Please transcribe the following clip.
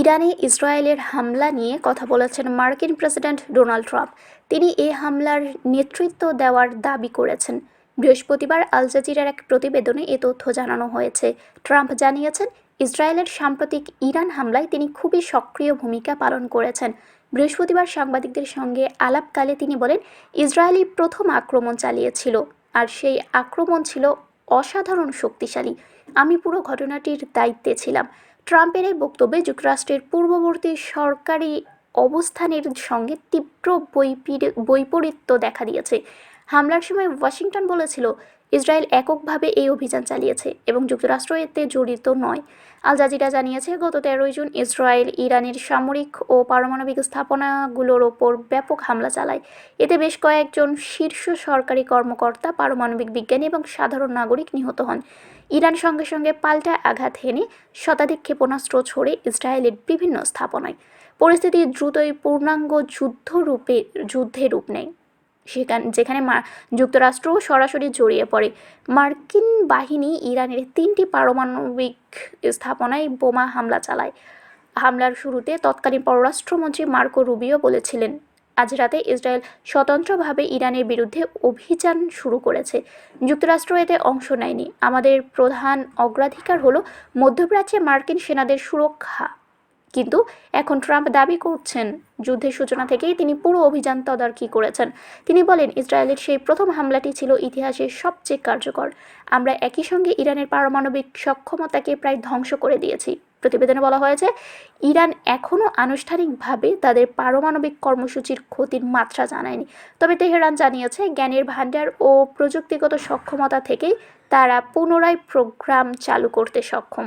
ইরানে ইসরায়েলের হামলা নিয়ে কথা বলেছেন মার্কিন প্রেসিডেন্ট ডোনাল্ড ট্রাম্প। তিনি এ হামলার নেতৃত্ব দেওয়ার দাবি করেছেন। বৃহস্পতিবার আল জাজিরার এক প্রতিবেদনে এ তথ্য জানানো হয়েছে। ট্রাম্প জানিয়েছেন, ইসরায়েলের সাম্প্রতিক ইরান হামলায় তিনি খুবই সক্রিয় ভূমিকা পালন করেছেন। বৃহস্পতিবার সাংবাদিকদের সঙ্গে আলাপকালে তিনি বলেন ইসরায়েলি প্রথম আক্রমণ চালিয়েছিল, আর সেই আক্রমণ ছিল অসাধারণ শক্তিশালী। আমি পুরো ঘটনাটির দায়িত্বে ছিলাম। ট্রাম্পের এই বক্তব্যে যুক্তরাষ্ট্রের পূর্ববর্তী সরকারি অবস্থানের সঙ্গে তীব্র বৈপির- বৈপরীত্য দেখা দিয়েছে। হামলার সময় ওয়াশিংটন বলেছিল, ইসরায়েল এককভাবে এই অভিযান চালিয়েছে এবং যুক্তরাষ্ট্র এতে জড়িত নয়। আল জাজিরা জানিয়েছে, গত তেরোই জুন ইসরায়েল, ইরানের সামরিক ও পারমাণবিক স্থাপনাগুলোর ওপর ব্যাপক হামলা চালায়। এতে বেশ কয়েকজন শীর্ষ সরকারি কর্মকর্তা, পারমাণবিক বিজ্ঞানী এবং সাধারণ নাগরিক নিহত হন। ইরান সঙ্গে সঙ্গে পাল্টা আঘাত হেনে শতাধিক ক্ষেপণাস্ত্র ছড়ে ইসরায়েলের বিভিন্ন স্থাপনায়। পরিস্থিতি দ্রুতই পূর্ণাঙ্গ যুদ্ধরূপে, যুদ্ধে রূপ নেয়। সেখানে, যেখানে যুক্তরাষ্ট্রও সরাসরি জড়িয়ে পড়ে। মার্কিন বাহিনী ইরানের তিনটি পারমাণবিক স্থাপনায় বোমা হামলা চালায়। হামলার শুরুতে তৎকালীন পররাষ্ট্রমন্ত্রী মার্কো রুবিও বলেছিলেন, আজ রাতে ইসরায়েল স্বতন্ত্রভাবে ইরানের বিরুদ্ধে অভিযান শুরু করেছে। যুক্তরাষ্ট্র এতে অংশ নেয়নি। আমাদের প্রধান অগ্রাধিকার হলো মধ্যপ্রাচ্যে মার্কিন সেনাদের সুরক্ষা। কিন্তু এখন ট্রাম্প দাবি করছেন, যুদ্ধের সূচনা থেকেই তিনি পুরো অভিযান তদারকি করেছেন। তিনি বলেন, ইসরায়েলের সেই প্রথম হামলাটি ছিল ইতিহাসের সবচেয়ে কার্যকর। আমরা একই সঙ্গে ইরানের পারমাণবিক সক্ষমতাকে প্রায় ধ্বংস করে দিয়েছি। প্রতিবেদনে বলা হয়েছে, ইরান এখনও আনুষ্ঠানিকভাবে তাদের পারমাণবিক কর্মসূচির ক্ষতির মাত্রা জানায়নি। তবে তেহরান জানিয়েছে, জ্ঞানের ভাণ্ডার ও প্রযুক্তিগত সক্ষমতা থেকেই তারা পুনরায় প্রোগ্রাম চালু করতে সক্ষম।